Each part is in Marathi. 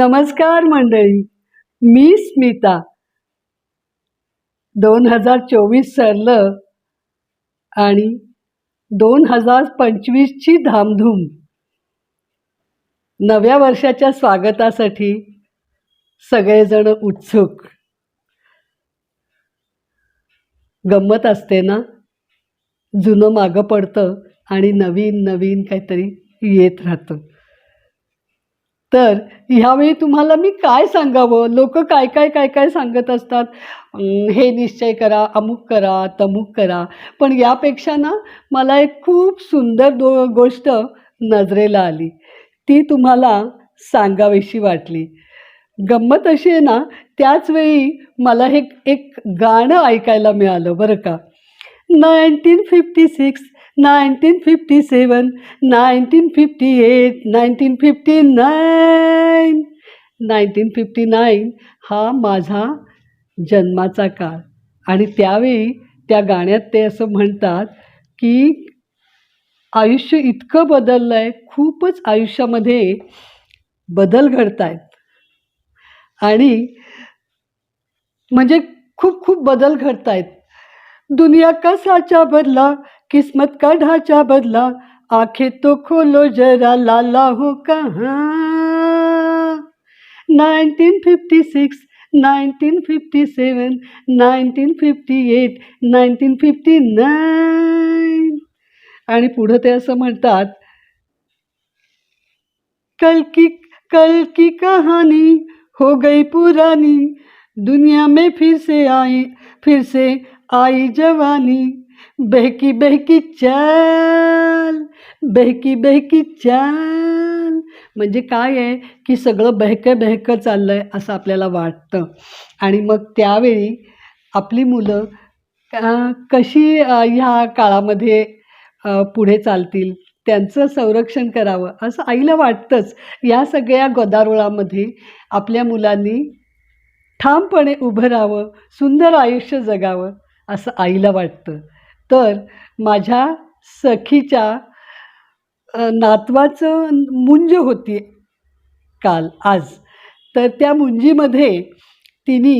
नमस्कार मंडळी मी स्मिता. दोन हजार चोवीस सरलं आणि दोन हजार पंचवीसची धामधूम. नव्या वर्षाच्या स्वागतासाठी सगळेजण उत्सुक. गंमत असते ना? जुनं मागं पडतं आणि नवीन नवीन काहीतरी येत राहतं. तर ह्यावेळी तुम्हाला मी काय सांगावं? लोक काय काय काय काय सांगत असतात? हे निश्चय करा अमुक करा तमुक करा. पण यापेक्षा ना मला एक खूप सुंदर दो गोष्ट नजरेला आली. ती तुम्हाला सांगावीशी वाटली. गंमत अशी आहे ना त्याचवेळी मला हे एक गाणं ऐकायला मिळालं बरं का. Nineteen fifty six nineteen fifty seven nineteen fifty eight nineteen fifty nine nineteen fifty nine हा माझा जन्माचा काळ. आणि त्यावेळी त्या गाण्यात ते असं म्हणतात की आयुष्य इतकं बदललं आहे खूपच आयुष्यामध्ये बदल घडत आहेत आणि म्हणजे खूप खूप बदल घडत आहेत दुनिया कसाच्या बदला? किस्मत का ढांचा बदला? आंखें तो खोलो जरा लाला हो कहाँ? Nineteen fifty six nineteen fifty seven nineteen fifty eight nineteen fifty nine आणि पुढं ते असं म्हणतात कल की कल की कहानी हो गई पुरानी. दुनिया में फिर से आई फिर से आई जवानी. बहकी बहकी चाल बहकी बहकी चाल. म्हणजे काय आहे की सगळं बहकं बहकं चाललं आहे असं आपल्याला वाटतं. आणि मग त्यावेळी आपली मुलं कशी ह्या काळामध्ये पुढे चालतील? त्यांचं संरक्षण करावं असं आईला वाटतंच. या सगळ्या गदारोळामध्ये आपल्या मुलांनी ठामपणे उभं राहावं सुंदर आयुष्य जगावं असं आईला वाटतं. तर माझ्या सखीच्या नातवाचं मुंज होती काल आज. तर त्या मुंजीमध्ये तिने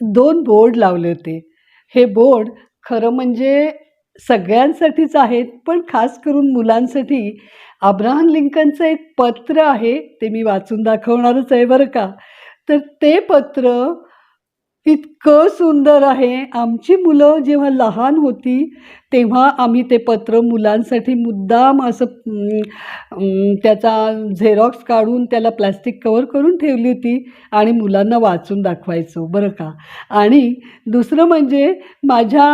दोन बोर्ड लावले होते. हे बोर्ड खरं म्हणजे सगळ्यांसाठीच आहेत पण खास करून मुलांसाठी अब्राहम लिंकनचं एक पत्र आहे ते मी वाचून दाखवणारच आहे बरं का. तर ते पत्र इतकं सुंदर आहे. आमची मुलं जेव्हा लहान होती तेव्हा आम्ही ते पत्र मुलांसाठी मुद्दाम असं त्याचा झेरॉक्स काढून त्याला प्लॅस्टिक कवर करून ठेवली होती आणि मुलांना वाचून दाखवायचो. बरं का? आणि दुसरं म्हणजे माझ्या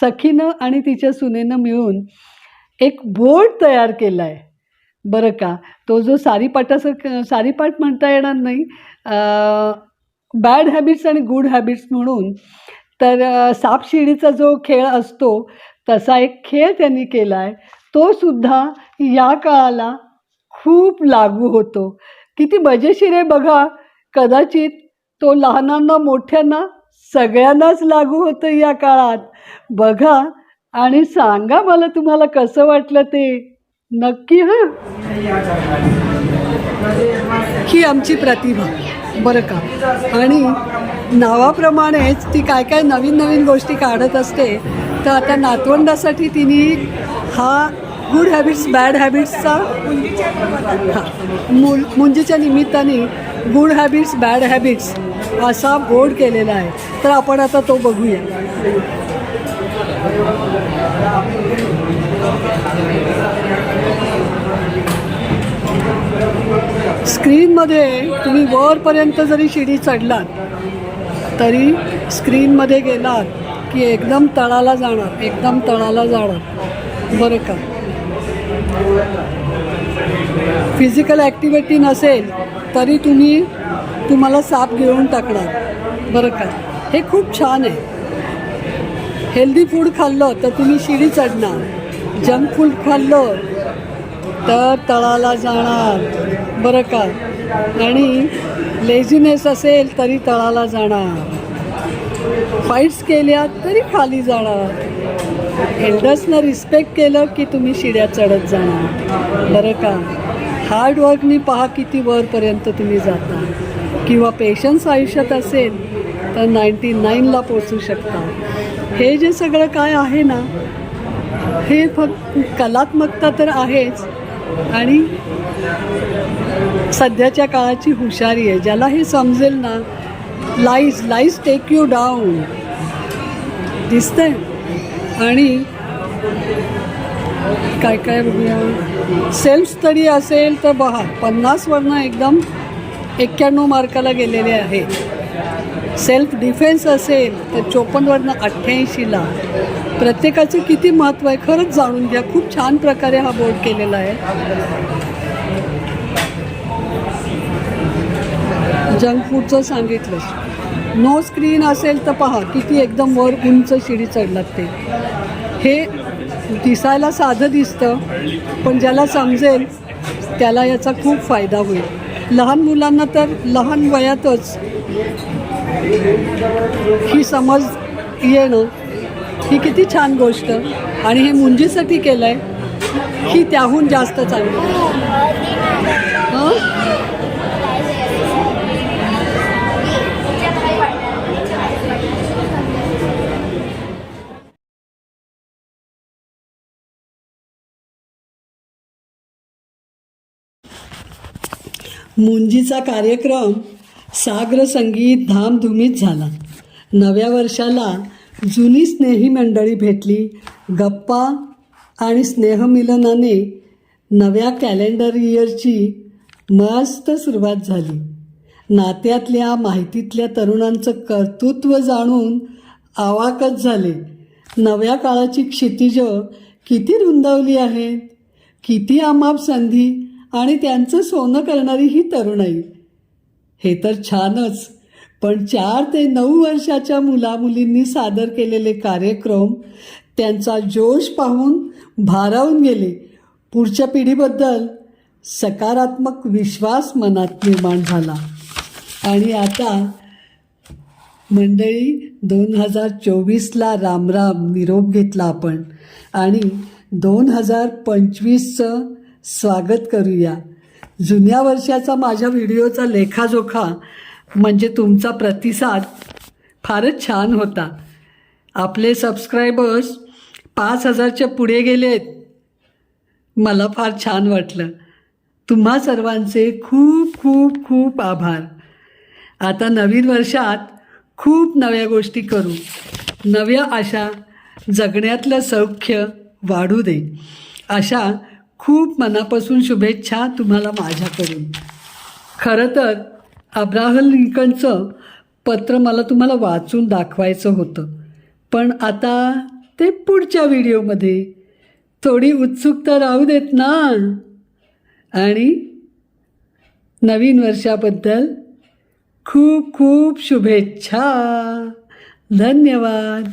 सखीनं आणि तिच्या सुनेनं मिळून एक बोर्ड तयार केला आहे बरं का? तो जो सारीपाटासारखं सारीपाट म्हणता येणार नाही बॅड हॅबिट्स आणि गुड हॅबिट्स म्हणून तर सापशिडीचा जो खेळ असतो तसा एक खेळ त्यांनी केला आहे तोसुद्धा या काळाला खूप लागू होतो. किती मजेशीर आहे बघा. कदाचित तो लहानांना मोठ्यांना सगळ्यांनाच लागू होतं या काळात. बघा आणि सांगा मला तुम्हाला कसं वाटलं ते. नक्की हां. ही आमची प्रतिभा. बरं का? आणि नावाप्रमाणेच ती काय काय नवीन नवीन गोष्टी काढत असते तर आता नातवंडासाठी तिने हा गुड हॅबिट्स बॅड हॅबिट्सचा हा मुल मुंजीच्या निमित्ताने गुड हॅबिट्स बॅड हॅबिट्स असा बोर्ड केलेला आहे. तर आपण आता तो बघूया. स्क्रीनमध्ये तुम्ही वरपर्यंत जरी शिडी चढलात तरी स्क्रीनमध्ये गेलात की एकदम तळाला जाणार एकदम तळाला जाणार. बरं का? फिजिकल ॲक्टिव्हिटी नसेल तरी तुम्ही तुम्हाला साप घेऊन टाकणार. बरं का? हे खूप छान आहे. हेल्दी फूड खाल्लं तर तुम्ही शिडी चढणार. जंक फूड खाल्लं तर तळाला जाणार. बरं का? आणि लेझिनेस असेल तरी तळाला जाणार. फाईट्स केल्या तरी खाली जाणार. एल्डर्सनं रिस्पेक्ट केलं की तुम्ही शिड्या चढत जाणार. बरं का? हार्डवर्कनी पहा किती वरपर्यंत तुम्ही जाता. किंवा पेशन्स आयुष्यात असेल तर नाईन्टी नाईनला पोचू शकता. हे जे सगळं काय आहे ना हे फक्त कलात्मकता तर आहेच आणि सध्याच्या काळाची हुशारी आहे. ज्याला हे समजेल ना lies lies take you down दिसतंय. आणि काय काय बघूया. सेल्फ स्टडी असेल तर बघा पन्नासवरनं एकदम एक्क्याण्णव मार्काला गेलेले आहे सेल्फ डिफेन्स असेल तर चोपन्नवरनं अठ्ठ्याऐंशीला. प्रत्येकाचं किती महत्त्व आहे खरंच जाणून घ्या. खूप छान प्रकारे हा बोर्ड केलेला आहे. जंक फूडचं सांगितलं. नो स्क्रीन असेल तर पहा किती एकदम वर उंच शिडी चढलात ते. हे दिसायला साधं दिसतं पण ज्याला समजेल त्याला याचा खूप फायदा होईल. लहान मुलांना तर लहान वयातच ही समज येणं ही किती छान गोष्ट. आणि हे मुंजीसाठी केलं आहे ही त्याहून जास्त चांगली. मुंजीचा कार्यक्रम साग्र संगीत धामधुमीत झाला. नव्या वर्षाला जुनी स्नेही मंडळी भेटली. गप्पा आणि स्नेहमिलनाने नव्या कॅलेंडर इयरची मस्त सुरुवात झाली. नात्यातल्या माहितीतल्या तरुणांचं कर्तृत्व जाणून आवाकच झाले. नव्या काळाची क्षितिजं किती रुंदावली आहेत किती अमाप संधी आणि त्यांचं सोनं करणारी ही तरुणाई. हे तर छानच. पण चार ते नऊ वर्षाच्या मुलामुलींनी सादर केलेले कार्यक्रम त्यांचा जोश पाहून भारावून गेले. पुढच्या पिढीबद्दल सकारात्मक विश्वास मनात निर्माण झाला. आणि आता मंडळी दोन हजार चोवीसला रामराम निरोप घेतला आपण. आणि दोन हजार पंचवीसचं स्वागत करूया. जुन्या वर्षाचा माझ्या व्हिडिओचा लेखाजोखा म्हणजे तुमचा प्रतिसाद फारच छान होता. आपले सबस्क्रायबर्स पाच हजारच्या पुढे गेलेत मला फार छान वाटलं. तुम्हा सर्वांचे खूप खूप खूप आभार. आता नवीन वर्षात खूप नव्या गोष्टी करू. नव्या आशा जगण्यातलं सौख्य वाढू दे. अशा खूप मनापासून शुभेच्छा तुम्हाला माझ्याकडून. खरं तर अब्राहम लिंकनचं पत्र मला तुम्हाला वाचून दाखवायचं होतं. पण आता ते पुढच्या व्हिडिओमध्ये थोडी उत्सुकता राहू देत ना. आणि नवीन वर्षाबद्दल खूप खूप शुभेच्छा. धन्यवाद.